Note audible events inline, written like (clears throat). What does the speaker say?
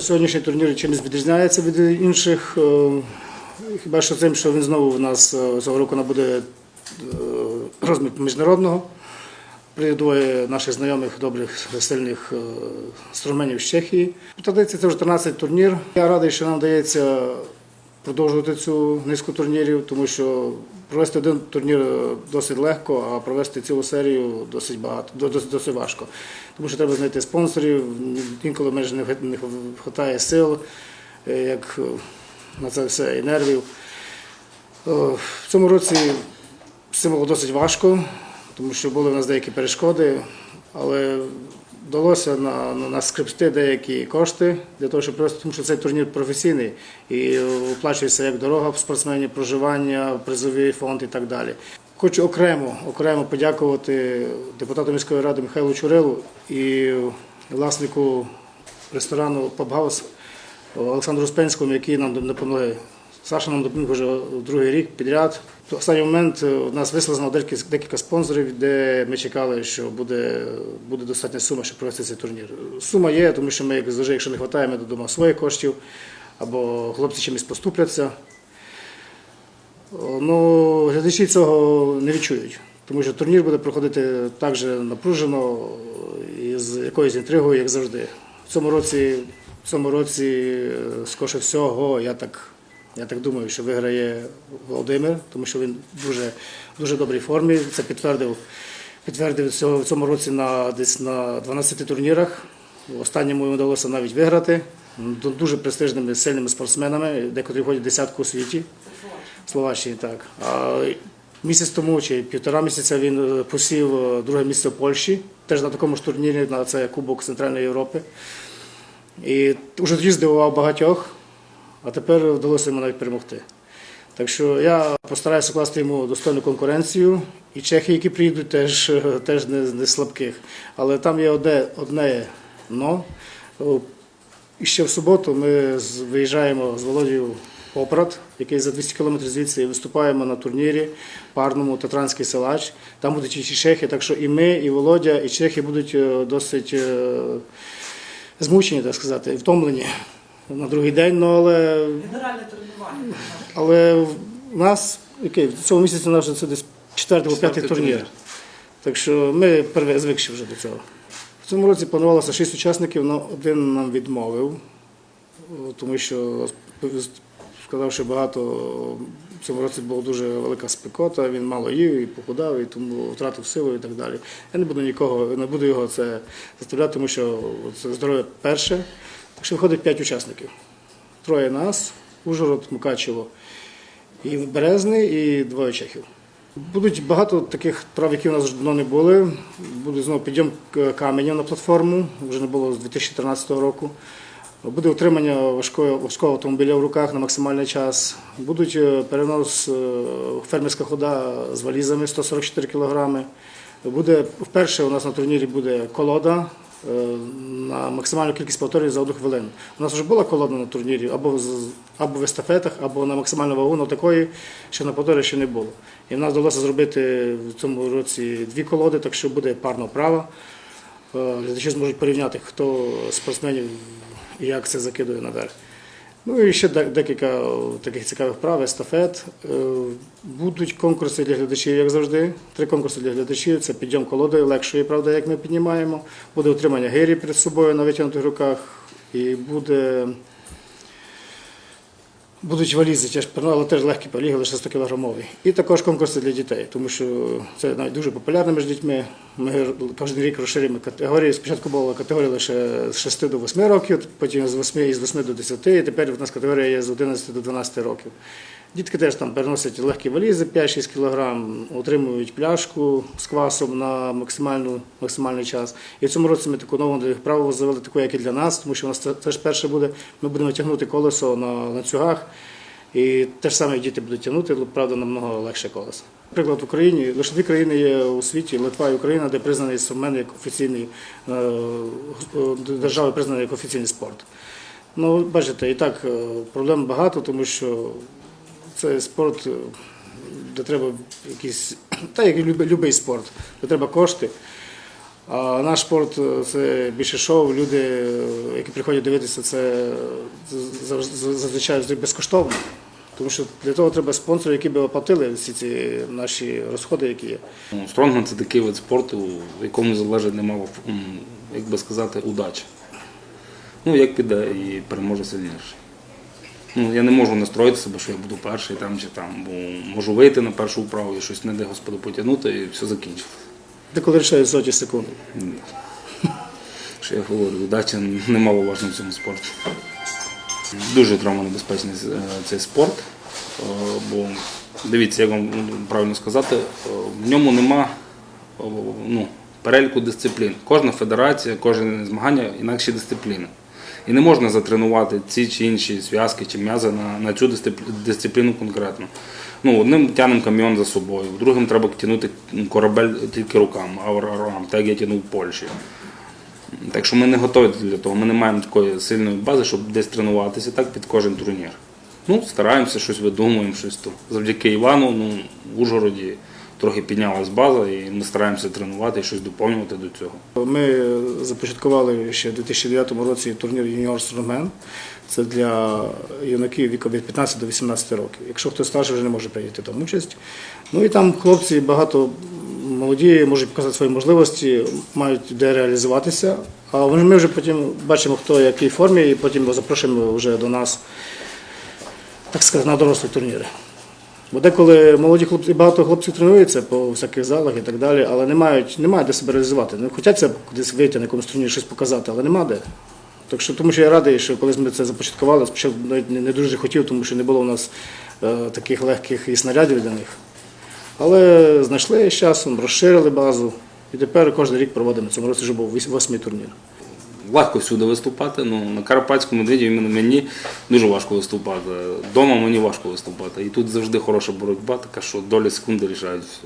Сьогоднішній турнір чимось відрізняється від інших. е, Хіба що тим, що він знову в нас е, цього року набуде е, розмір міжнародного. Прийде двоє наших знайомих, добрих, сильних струменів з Чехії. Традиція це вже 13 турнір. Я радий, що нам вдається продовжувати цю низку турнірів, тому що провести один турнір е, досить легко, а провести цілу серію досить багато, досить, досить важко. Тому що треба знайти спонсорів, інколи майже не вистачає сил, е, як е, на це все і нервів. В цьому році цим було досить важко, тому що були в нас деякі перешкоди, але вдалося на, на, скрипти деякі кошти для того, щоб просто тому що цей турнір професійний і оплачується як дорога спортсменів, проживання, призовий фонд і так далі. Хочу окремо, окремо подякувати депутату міської ради Михайлу Чурилу і власнику ресторану Пабгаус Олександру Успенському, який нам допомогли. Саша нам допоміг вже другий рік підряд. В останній момент е, у нас вислизнуло декілька, декілька спонсорів, де ми чекали, що буде, буде достатня сума, щоб провести цей турнір. Сума є, тому що ми, як завжди, якщо не вистачає, ми додому своїх коштів, або хлопці чимось поступляться. Ну, глядачі цього не відчують, тому що турнір буде проходити так же напружено і з якоюсь інтригою, як завжди. В цьому році, в цьому році е, скоріше всього, я так, я так думаю, що виграє Володимир, тому що він дуже, дуже добрій формі. Це підтвердив, підтвердив в цьому році на, десь на 12 турнірах. В останньому йому вдалося навіть виграти. Дуже престижними, сильними спортсменами, декотрі входять десятку у світі. Словаччині, так. А місяць тому чи півтора місяця він е, посів е, друге місце в Польщі, теж на такому ж турнірі, на це Кубок Центральної Європи. І вже тоді здивував багатьох, а тепер вдалося йому навіть перемогти. Так що я постараюся класти йому достойну конкуренцію. І чехи, які приїдуть, теж, (laughs) теж не, не слабких. Але там є одне, одне но. І ще в суботу ми виїжджаємо з Володією Попрат, який за 200 кілометрів звідси, і виступаємо на турнірі парному Татранський силач. Там будуть і чехи, так що і ми, і Володя, і чехи будуть е, досить е, змучені, так сказати, втомлені на другий день. Ну, але, Генеральне тренування. але в нас, який, в цьому місяці у нас вже це десь четвертий або п'ятий Четвертий турнір. турнір. Так що ми пере- звикші вже до цього. В цьому році планувалося шість учасників, але один нам відмовив, о, тому що сказав, що багато в цьому році була дуже велика спекота, він мало їв і похудав, і тому втратив силу і так далі. Я не буду нікого, не буду його це заставляти, тому що це здоров'я перше. Так що виходить п'ять учасників. Троє нас, Ужгород, Мукачево і Березний, і двоє чехів. Будуть багато таких прав, які у нас вже давно не були. Буде знову підйом каменів на платформу, вже не було з 2013 року. Буде утримання важкого, важкого автомобіля в руках на максимальний час. Будуть е, перенос е, фермерська хода з валізами 144 кг. Буде вперше у нас на турнірі буде колода на максимальну кількість повторів за одну хвилину. У нас вже була колода на турнірі або або в естафетах, або на максимальну вагу, але такої, ще на повторі ще не було. І в нас вдалося зробити в цьому році дві колоди, так що буде парна вправа. Е, Глядачі зможуть порівняти, хто спортсменів і як це закидує наверх. Ну і ще декілька таких цікавих прав, естафет. Е, Будуть конкурси для глядачів, як завжди. Три конкурси для глядачів. Це підйом колодою, легшої, правда, як ми піднімаємо. Буде утримання гирі перед собою на витягнутих руках. І буде. Будуть валізи, теж, але теж легкі поліги, лише 100 кілограмові. І також конкурси для дітей, тому що це навіть дуже популярно між дітьми. Ми кожен рік розширюємо категорії. Спочатку була категорія лише з 6 до 8 років, потім з 8, із 8 до 10, і тепер в нас категорія є з 11 до 12 років. Дітки теж там переносять легкі валізи 5-6 кг, отримують пляшку з квасом на максимальну, максимальний час. І в цьому році ми таку нову правило завели, таку, як і для нас, тому що у нас це теж перше буде. Ми будемо тягнути колесо на ланцюгах. І те ж саме діти будуть тягнути, правда, намного легше колесо. Наприклад, в Україні лише дві країни є у світі Литва і Україна, де признаний інструмент як офіційний е, е, держави признаний як офіційний спорт. Ну, бачите, і так е, проблем багато, тому що це спорт, де треба якісь, (clears throat) та як любий спорт, де треба кошти. А наш спорт це більше шоу. Люди, які приходять дивитися, це зазвичай безкоштовно. Тому що для того треба спонсори, які би оплатили всі ці наші розходи, які є. Ну, Стронгмен це такий вид спорту, в якому залежить немало, як би сказати, удачі. Ну, як піде і переможе сильніший. Ну, я не можу настроїти себе, що я буду перший там чи там, бо можу вийти на першу вправу і щось не де Господи потягнути, і все закінчиться. Деколи рішає соті секунд. Ні. Що я говорю, удача немаловажна в цьому спорті. Дуже травмонебезпечний е, цей спорт, е, бо дивіться, як вам правильно сказати, е, в ньому нема ну, переліку дисциплін. Кожна федерація, кожне змагання інакші дисципліни. І не можна затренувати ці чи інші зв'язки чи м'язи на, на цю дисциплі- дисципліну конкретно. Ну, одним тягнемо кам'йон за собою, другим треба тягнути корабель тільки руками, а так як я тягнув в Польщі. Так що ми не готові для того. Ми не маємо такої сильної бази, щоб десь тренуватися так під кожен турнір. Ну, стараємося, щось видумуємо, щось то. Завдяки Івану, ну, в Ужгороді трохи піднялась база, і ми стараємося тренувати і щось доповнювати до цього. Ми започаткували ще в 2009 році турнір Юніор Стронгмен. Це для юнаків віку від 15 до 18 років. Якщо хтось старший, вже не може прийняти там участь. Ну і там хлопці багато молоді можуть показати свої можливості, мають де реалізуватися. А ми вже потім бачимо, хто в якій формі, і потім запрошуємо вже до нас, так сказати, на дорослі турніри. Бо деколи молоді хлопці, багато хлопців тренуються по всяких залах і так далі, але не мають, не мають де себе реалізувати. Не хочуть кудись вийти на якомусь турнірі щось показати, але нема де. Так що, тому що я радий, що коли ми це започаткували, спочатку навіть не дуже хотів, тому що не було у нас е, таких легких і снарядів для них. Але знайшли з часом, розширили базу, і тепер кожен рік проводимо. Цьому році вже був вось- восьмий турнір. Легко всюди виступати. але на Карпатському медведі мені дуже важко виступати. Дома мені важко виступати. І тут завжди хороша боротьба, така що долі секунди рішають все.